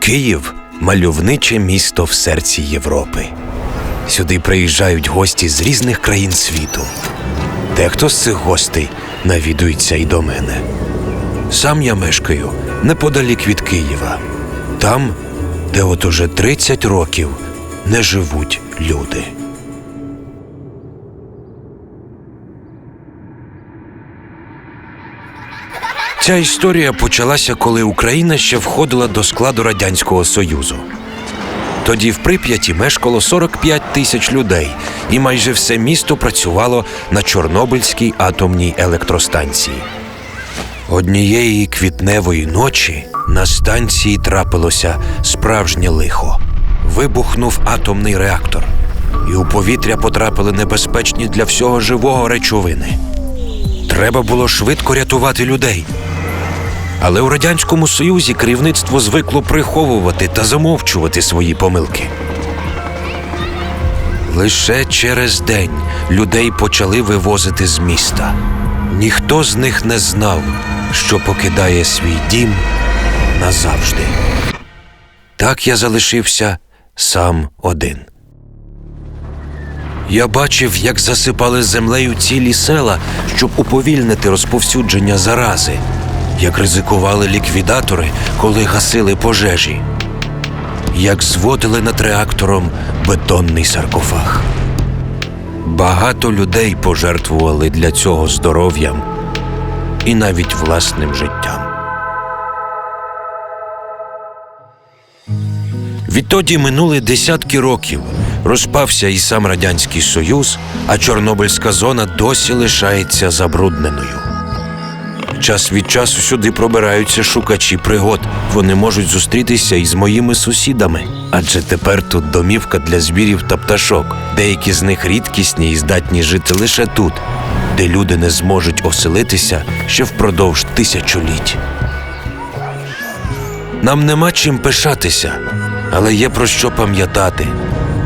Київ мальовниче місто в серці Європи. Сюди приїжджають гості з різних країн світу. Дехто з цих гостей навідується і до мене. Сам я мешкаю неподалік від Києва, там, де от уже 30 років не живуть люди. Ця історія почалася, коли Україна ще входила до складу Радянського Союзу. Тоді в Прип'яті мешкало 45 тисяч людей, і майже все місто працювало на Чорнобильській атомній електростанції. Однієї квітневої ночі на станції трапилося справжнє лихо. Вибухнув атомний реактор, і у повітря потрапили небезпечні для всього живого речовини. Треба було швидко рятувати людей. Але у Радянському Союзі керівництво звикло приховувати та замовчувати свої помилки. Лише через день людей почали вивозити з міста. Ніхто з них не знав, що покидає свій дім назавжди. Так я залишився сам один. Я бачив, як засипали землею цілі села, щоб уповільнити розповсюдження зарази, як ризикували ліквідатори, коли гасили пожежі, як зводили над реактором бетонний саркофаг. Багато людей пожертвували для цього здоров'ям і навіть власним життям. Відтоді минули десятки років. Розпався і сам Радянський Союз, а Чорнобильська зона досі лишається забрудненою. Час від часу сюди пробираються шукачі пригод. Вони можуть зустрітися із моїми сусідами, адже тепер тут домівка для звірів та пташок. Деякі з них рідкісні і здатні жити лише тут, де люди не зможуть оселитися ще впродовж тисячоліть. Нам нема чим пишатися, але є про що пам'ятати.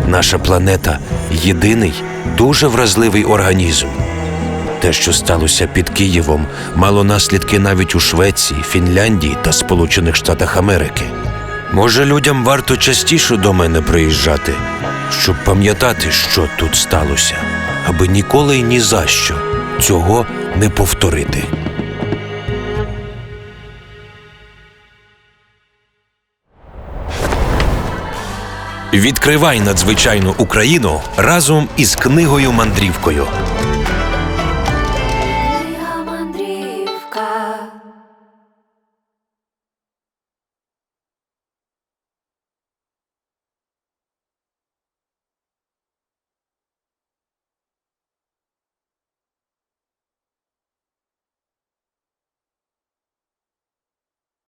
Наша планета єдиний, дуже вразливий організм. Те, що сталося під Києвом, мало наслідки навіть у Швеції, Фінляндії та Сполучених Штатах Америки. Може, людям варто частіше до мене приїжджати, щоб пам'ятати, що тут сталося, аби ніколи і ні за що цього не повторити. Відкривай надзвичайну Україну разом із книгою мандрівкою.